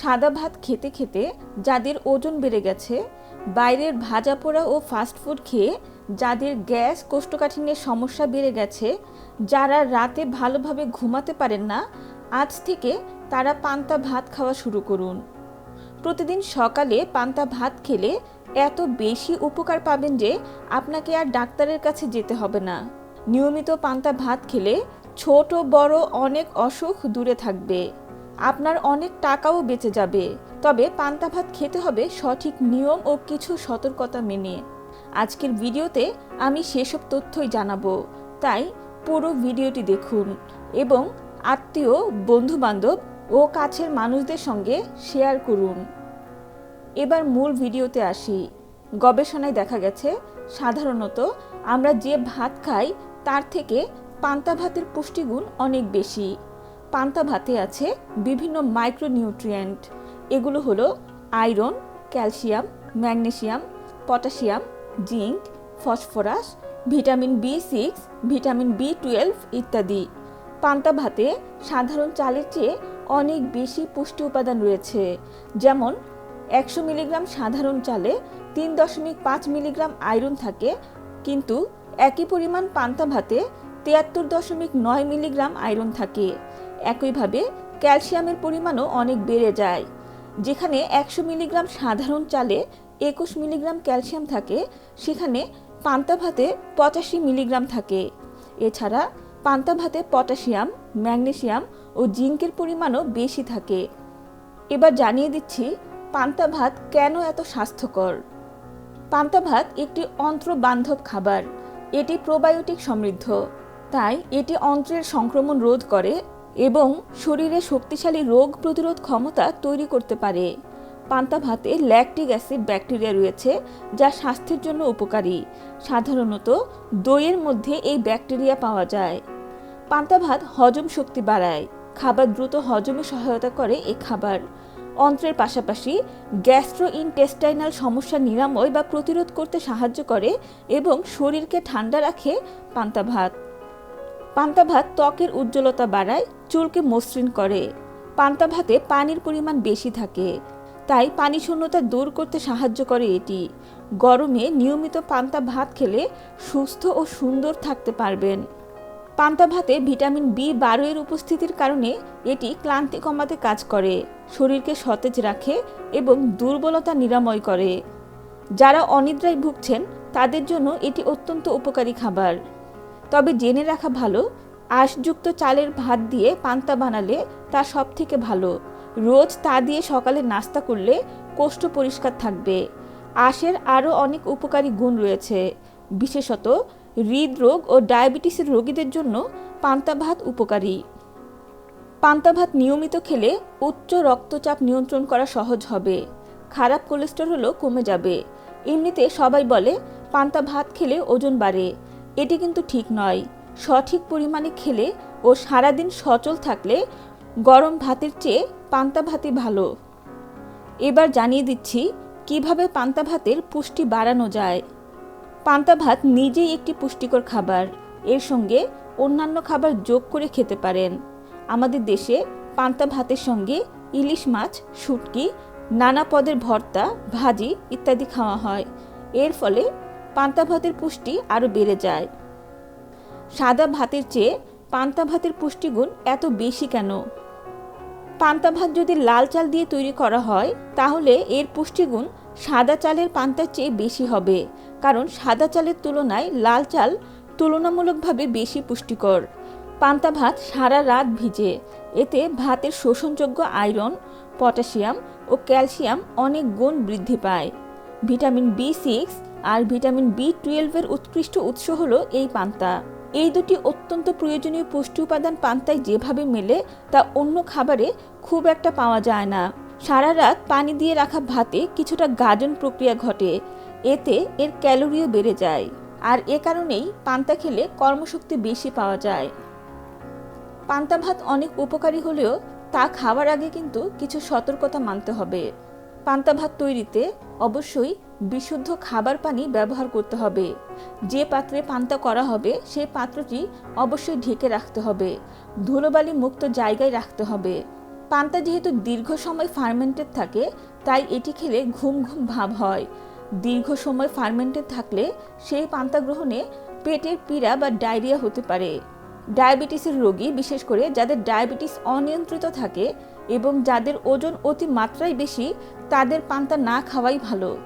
সাদা ভাত খেতে খেতে যাদের ওজন বেড়ে গেছে, বাইরের ভাজা পোড়া ও ফাস্টফুড খেয়ে যাদের গ্যাস কোষ্ঠকাঠিন্যের সমস্যা বেড়ে গেছে, যারা রাতে ভালোভাবে ঘুমাতে পারেন না, আজ থেকে তারা পান্তা ভাত খাওয়া শুরু করুন। প্রতিদিন সকালে পান্তা ভাত খেলে এত বেশি উপকার পাবেন যে আপনাকে আর ডাক্তারের কাছে যেতে হবে না। নিয়মিত পান্তা ভাত খেলে ছোট, বড় অনেক অসুখ দূরে থাকবে। আপনার অনেক টাকাও বেঁচে যাবে। তবে পান্তা ভাত খেতে হবে সঠিক নিয়ম ও কিছু সতর্কতা মেনে। আজকের ভিডিওতে আমি সেসব তথ্যই জানাব। তাই পুরো ভিডিওটি দেখুন এবং আত্মীয় বন্ধু বান্ধব ও কাছের মানুষদের সঙ্গে শেয়ার করুন। এবার মূল ভিডিওতে আসি। গবেষণায় দেখা গেছে, সাধারণত আমরা যে ভাত খাই তার থেকে পান্তা ভাতের পুষ্টিগুণ অনেক বেশি। পান্তা ভাতে আছে বিভিন্ন মাইক্রোনিউট্রিয়েন্ট। এগুলো হলো iron, calcium, magnesium, potassium, zinc, phosphorus, vitamin B six, vitamin B twelve ইত্যাদি। পান্তা ভাতে সাধারণ চালের চেয়ে অনেক বেশি পুষ্টি উপাদান রয়েছে, যেমন একশো মিলিগ্রাম সাধারণ চালে তিন দশমিক পাঁচ মিলিগ্রাম আয়রন থাকে, কিন্তু একই পরিমাণ পান্তা ভাতে তিয়াত্তর দশমিক নয় মিলিগ্রাম আয়রন থাকে। একইভাবে ক্যালসিয়ামের পরিমাণও অনেক বেড়ে যায়। যেখানে একশো মিলিগ্রাম সাধারণ চালে একুশ মিলিগ্রাম ক্যালসিয়াম থাকে, সেখানে পান্তা ভাতে পঁচাশি মিলিগ্রাম থাকে। এছাড়া পান্তা ভাতে পটাশিয়াম, ম্যাগনেসিয়াম ও জিঙ্কের পরিমাণও বেশি থাকে। এবার জানিয়ে দিচ্ছি পান্তা ভাত কেন এত স্বাস্থ্যকর। পান্তা ভাত একটি অন্ত্র বান্ধব খাবার। এটি প্রোবায়োটিক সমৃদ্ধ। তাই এটি অন্ত্রের সংক্রমণ রোধ করে এবং শরীরে শক্তিশালী রোগ প্রতিরোধ ক্ষমতা তৈরি করতে পারে। পান্তা ভাতে ল্যাকটিক অ্যাসিড ব্যাকটেরিয়া রয়েছে, যা স্বাস্থ্যের জন্য উপকারী। সাধারণত দইয়ের মধ্যে এই ব্যাকটেরিয়া পাওয়া যায়। পান্তা ভাত হজম শক্তি বাড়ায়। খাবার দ্রুত হজমে সহায়তা করে এই খাবার। অন্ত্রের পাশাপাশি গ্যাস্ট্রো ইনটেস্টাইনাল সমস্যা নিরাময় বা প্রতিরোধ করতে সাহায্য করে এবং শরীরকে ঠান্ডা রাখে পান্তা ভাত পান্তা ভাত ত্বকের উজ্জ্বলতা বাড়ায় চুলকে মসৃণ করে। পান্তা ভাতে পানির পরিমাণ বেশি থাকে, তাই পানি শূন্যতা দূর করতে সাহায্য করে এটি। গরমে নিয়মিত পান্তা ভাত খেলে সুস্থ ও সুন্দর থাকতে পারবেন। পান্তা ভাতে ভিটামিন বি বারো এর উপস্থিতির কারণে এটি ক্লান্তি কমাতে কাজ করে, শরীরকে সতেজ রাখে এবং দুর্বলতা নিরাময় করে। যারা অনিদ্রায় ভুগছেন, তাদের জন্য এটি অত্যন্ত উপকারী খাবার। তবে জেনে রাখা ভালো আঁশযুক্ত চালের ভাত দিয়ে পান্তা বানালে তা সব থেকে ভালো। রোজ তা দিয়ে সকালে নাস্তা করলে কোষ্ঠ পরিষ্কার থাকবে। আঁশের আরও অনেক উপকারী গুণ রয়েছে। বিশেষত হৃদরোগ ও ডায়াবেটিসের রোগীদের জন্য পান্তা ভাত উপকারী। পান্তা ভাত নিয়মিত খেলে উচ্চ রক্তচাপ নিয়ন্ত্রণ করা সহজ হবে। খারাপ কোলেস্টেরলও কমে যাবে। এমনিতে সবাই বলে পান্তা ভাত খেলে ওজন বাড়ে। এটি কিন্তু ঠিক নয়। সঠিক পরিমাণে খেলে ও সারাদিন সচল থাকলে গরম ভাতের চেয়ে পান্তা ভাতই ভালো। এবার জানিয়ে দিচ্ছি কীভাবে পান্তা ভাতের পুষ্টি বাড়ানো যায়। পান্তা ভাত নিজেই একটি পুষ্টিকর খাবার। এর সঙ্গে অন্যান্য খাবার যোগ করে খেতে পারেন। আমাদের দেশে পান্তা ভাতের সঙ্গে ইলিশ মাছ, শুটকি, নানা পদের ভর্তা, ভাজি ইত্যাদি খাওয়া হয়। এর ফলে পান্তা ভাতের পুষ্টি আরও বেড়ে যায়। সাদা ভাতের চেয়ে পান্তা ভাতের পুষ্টিগুণ এত বেশি কেন? পান্তা ভাত যদি লাল চাল দিয়ে তৈরি করা হয়, তাহলে এর পুষ্টিগুণ সাদা চালের পান্তার চেয়ে বেশি হবে, কারণ সাদা চালের তুলনায় লাল চাল তুলনামূলকভাবে বেশি পুষ্টিকর। পান্তা ভাত সারা রাত ভিজে, এতে ভাতের শোষণযোগ্য আয়রন, পটাশিয়াম ও ক্যালসিয়াম অনেক গুণ বৃদ্ধি পায়। ভিটামিন বি সিক্স আর ভিটামিন বি টুয়েলভের উৎকৃষ্ট উৎস হলো এই পান্তা। এই দুটি অত্যন্ত প্রয়োজনীয় পুষ্টি উপাদান পান্তায় যেভাবে মেলে, তা অন্য খাবারে খুব একটা পাওয়া যায় না। সারা রাত পানি দিয়ে রাখা ভাতে কিছুটা গাজন প্রক্রিয়া ঘটে। এতে এর ক্যালোরিও বেড়ে যায়। আর এ কারণেই পান্তা খেলে কর্মশক্তি বেশি পাওয়া যায়। পান্তা ভাত অনেক উপকারী হলেও তা খাওয়ার আগে কিন্তু কিছু সতর্কতা মানতে হবে। পান্তা ভাত তৈরিতে অবশ্যই বিশুদ্ধ খাবার পানি ব্যবহার করতে হবে। যে পাত্রে পান্তা করা হবে, সেই পাত্রটি অবশ্যই ঢেকে রাখতে হবে। ধুলোবালি মুক্ত জায়গায় রাখতে হবে। পান্তা যেহেতু দীর্ঘ সময় ফার্মেন্টেড থাকে, তাই এটি খেলে ঘুম ঘুম ভাব হয়। দীর্ঘ সময় ফার্মেন্টেড থাকলে সেই পান্তা গ্রহণে পেটের পীড়া বা ডায়রিয়া হতে পারে। ডায়াবেটিসের রোগী, বিশেষ করে যাদের ডায়াবেটিস অনিয়ন্ত্রিত থাকে এবং যাদের ওজন অতি মাত্রায় বেশি, তাদের পান্তা না খাওয়াই ভালো।